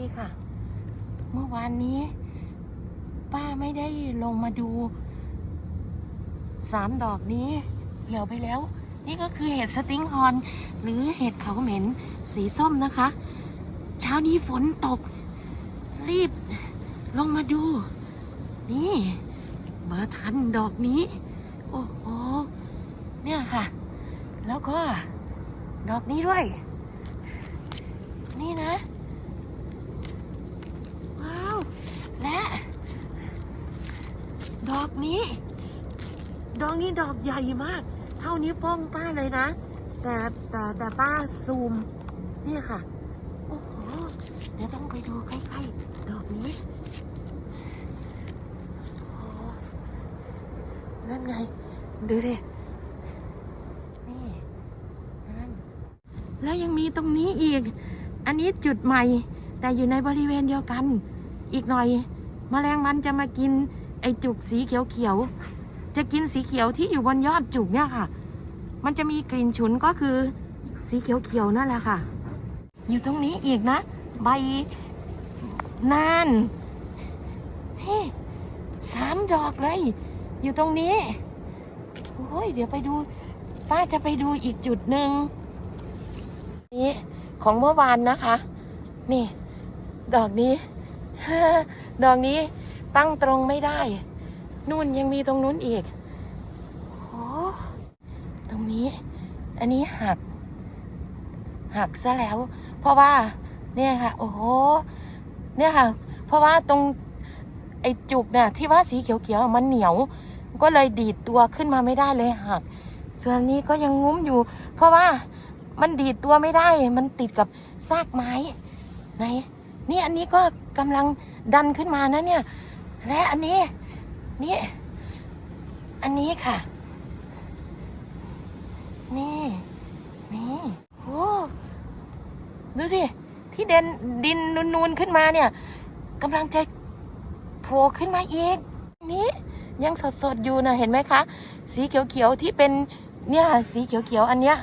ดีค่ะ เมื่อวานนี้ ป้าไม่ได้ลงมาดูสามดอกนี้เหี่ยวไปแล้ว นี่ก็คือเห็ดสติงฮอน หรือเห็ดเขาเหม็นสีส้มนะคะ เช้านี้ฝนตก รีบลงมาดู นี่ มาทันดอกนี้ โอ้โห เนี่ยค่ะ แล้วก็ดอกนี้ด้วย นี่นะ ว้าว และ ด อกนี้ ดอกนี้ดอกใหญ่มาก เท่านิ้โป้งป้าเลยนะ แต่แต่แต่ป้าซูม เนี่ยค่ะ โอ้โห เดี๋ยวต้องไปดูใกล้ๆ ดอกนี้โอ้โหนั่นไง ดูดิ นี่นั่นแล้วยังมีตรงนี้อีก อันนี้จุดใหม่ แต่อยู่ในบริเวณเดียวกัน อีกหน่อยแมลงมันจะมากิน ไอจุกสีเขียวๆจะกินสีเขียวที่อยู่บนยอดจุกเนี่ยค่ะ มันจะมีกลิ่นฉุนก็คือสีเขียวๆนั่นแหละค่ะ อยู่ตรงนี้อีกนะ ใบนานนี่สามดอกเลย อยู่ตรงนี้โอ้ยเดี๋ยวไปดู ป้าจะไปดูอีกจุดหนึ่งนี่ของเมื่อวานนะคะ นี่ ดอกนี้ ดอกนี้ ตั้งตรงไม่ได้ นู่นยังมีตรงนู้นอีกโอ้ตรงนี้ อันนี้หัก หักซะแล้ว เพราะว่า เนี่ยค่ะ โอ้โห เนี่ยค่ะ เพราะว่าตรงไอ้จุกน่ะที่ว่าสีเขียวๆมันเหนียว ก็เลยดีดตัวขึ้นมาไม่ได้เลยหัก ส่วนนนี้ก็ยังงุ้มอยู่ เพราะว่ามันดีดตัวไม่ได้ มันติดกับซากไม้ไหนนี่อันนี้ก็กำลังดันขึ้นมานะเนี่ย และอันนี้ นี่ อันนี้ค่ะ นี่ นี่โอ้ดูสิ ที่เดนดินนูนๆขึ้นมาเนี่ยกำลังจะโผล่ขึ้นมาอีก นี่ยังสดๆอยู่นะเห็นไหมคะ สีเขียวๆที่เป็นเนี่ยสีเขียวๆอันเนี้ย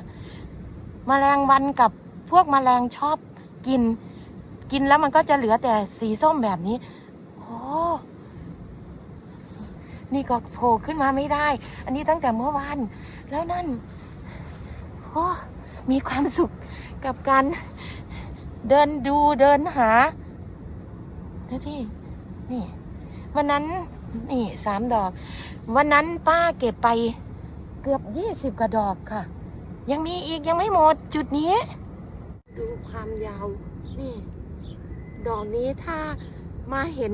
มแมลงวันกับพวกมแมลงชอบกิน กินแล้วมันก็จะเหลือแต่สีส้มแบบนี้ โอ้ นี่ก็โผล่ขึ้นมาไม่ได้ อันนี้ตั้งแต่เมื่อวานแล้วนั่นโอ้มีความสุขกับการเดินดูเดินหาดูที่นี่ วันนั้นนี่สามดอก วันนั้นป้าเก็บไปเกือบยี่สิบกระดอกค่ะ ยังมีอีกยังไม่หมดจุดนี้ ดูความยาว นี่ ดอกนี้ถ้ามาเห็น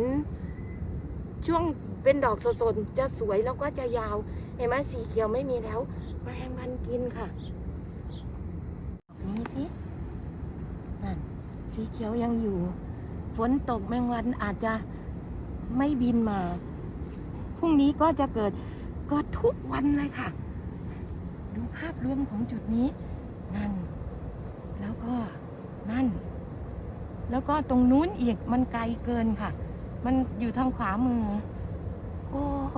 ช่วง เป็นดอกสดๆจะสวยแล้วก็จะยาว เห็นไหมสีเขียวไม่มีแล้วแมลงวันกินค่ะนี่สินั่นสีเขียวยังอยู่ ฝนตกแมงวันอาจจะไม่บินมาพรุ่งนี้ก็จะเกิดก็ทุกวันเลยค่ะ ดูภาพรวมของจุดนี้ นั่น แล้วก็นั่น แล้วก็ตรงนู้นอีกมันไกลเกินค่ะ มันอยู่ทางขวามือ โอ้โห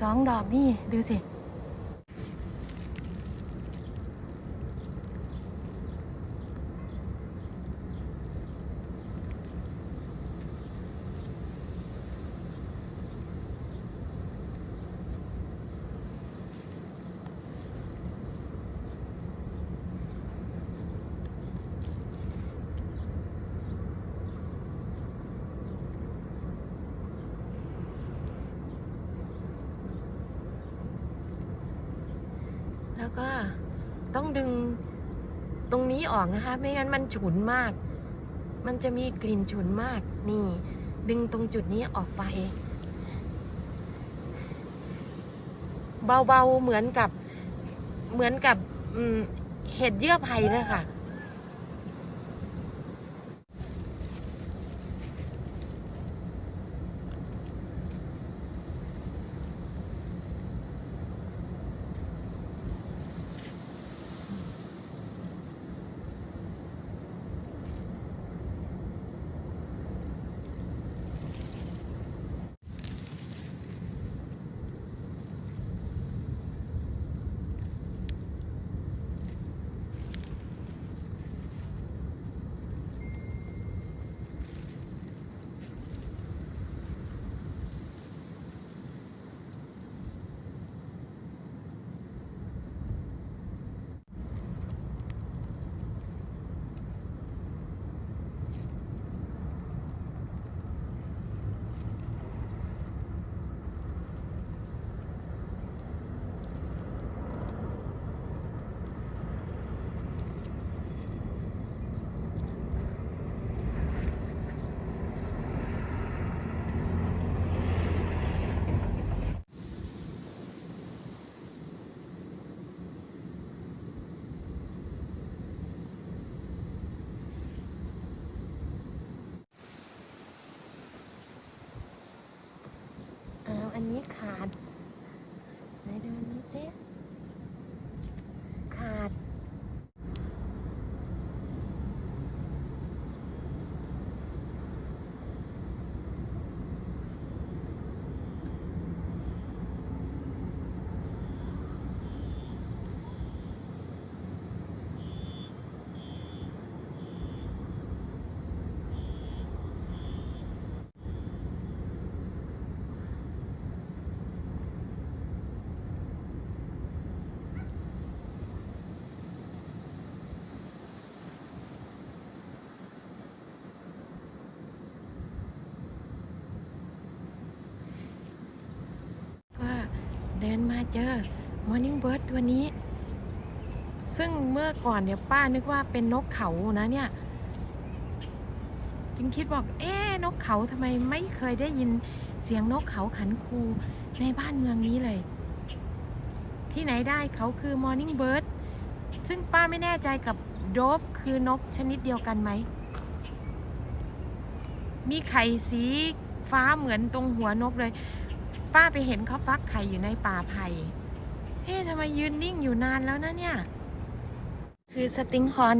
สองดอกนี่ ดูสิ แล้วก็ต้องดึงตรงนี้ออกนะคะ ไม่งั้นมันฉุนมาก มันจะมีกลิ่นฉุนมาก นี่ ดึงตรงจุดนี้ออกไป เบาๆเหมือนกับเหมือนกับเห็ดเยื่อไผ่เลยค่ะ ขาด ดินมาเจอ Morning Bird ตัวนี้ ซึ่งเมื่อก่อนเนี่ยป้านึกว่าเป็นนกเขานะเนี่ยจึงคิดบอก เอ๊นกเขาทำไมไม่เคยได้ยินเสียงนกเขาขันคูในบ้านเมืองนี้เลย ที่ไหนได้เขาคือ Morning Bird ซึ่งป้าไม่แน่ใจกับโดฟคือนกชนิดเดียวกันไหม มีไข่สีฟ้าเหมือนตรงหัวนกเลย ป้าไปเห็นเขาฟักไข่อยู่ในป่าไผ่เอ๊ะทำไมยืนนิ่งอยู่นานแล้วนะเนี่ย คือสติงฮอน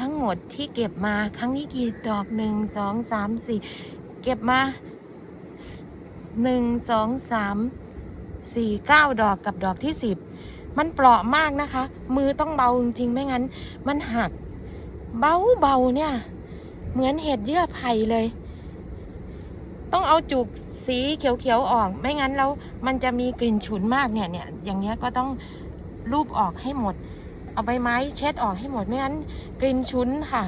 ทั้งหมดที่เก็บมาครั้งนี้กี่ดอกหนึ่งสองสามสี่เก็บมาหนึ่งสองสามสี่เก้าดอกกับดอกที่สิบมันเปราะมากนะคะ มือต้องเบาจริงๆไม่งั้น มันหัก เบาเบาเนี่ย เหมือนเห็ดเยื่อไผ่เลย ต้องเอาจุกสีเขียวๆออก ไม่งั้นแล้วมันจะมีกลิ่นฉุนมากเนี่ยเนี่ยอย่างเงี้ยก็ต้องรูปออกให้หมด เอาใบไม้เช็ดออกให้หมดไม่งั้นกลิ่นฉุนค่ะ